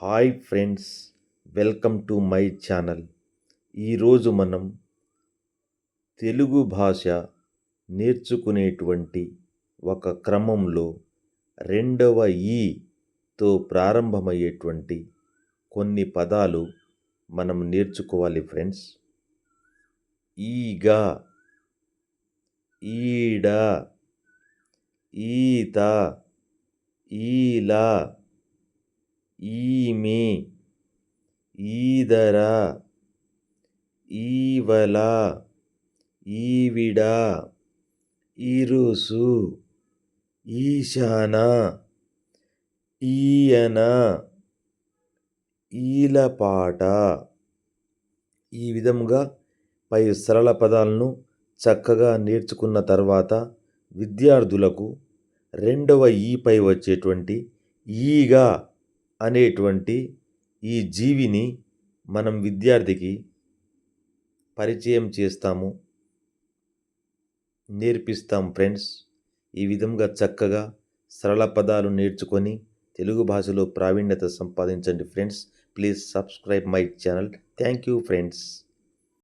Hi friends welcome to my channel. ఈరోజు మనం తెలుగు భాష నేర్చుకునేటువంటి ఒక క్రమంలో రెండవ ఈతో ప్రారంభమయ్యేటువంటి కొన్ని పదాలు మనం నేర్చుకోవాలి ఫ్రెండ్స్. ఈగ ఈడ ఈత ఈలా ఈమె ఈదర ఈవల ఈవిడ ఇరుసు ఈశాన ఈయన ఈలపాట. ఈ విధముగా పై సరళ పదాలను చక్కగా నేర్చుకున్న తర్వాత విద్యార్థులకు రెండవ ఈపై వచ్చేటువంటి ఈగ అనేటువంటి ఈ జీవిని మనం విద్యార్థికి పరిచయం చేస్తాము నేర్పిస్తాం ఫ్రెండ్స్. ఈ విధంగా చక్కగా సరళ పదాలు నేర్చుకొని తెలుగు భాషలో ప్రావీణ్యత సంపాదించండి friends. Please subscribe my channel. Thank you friends.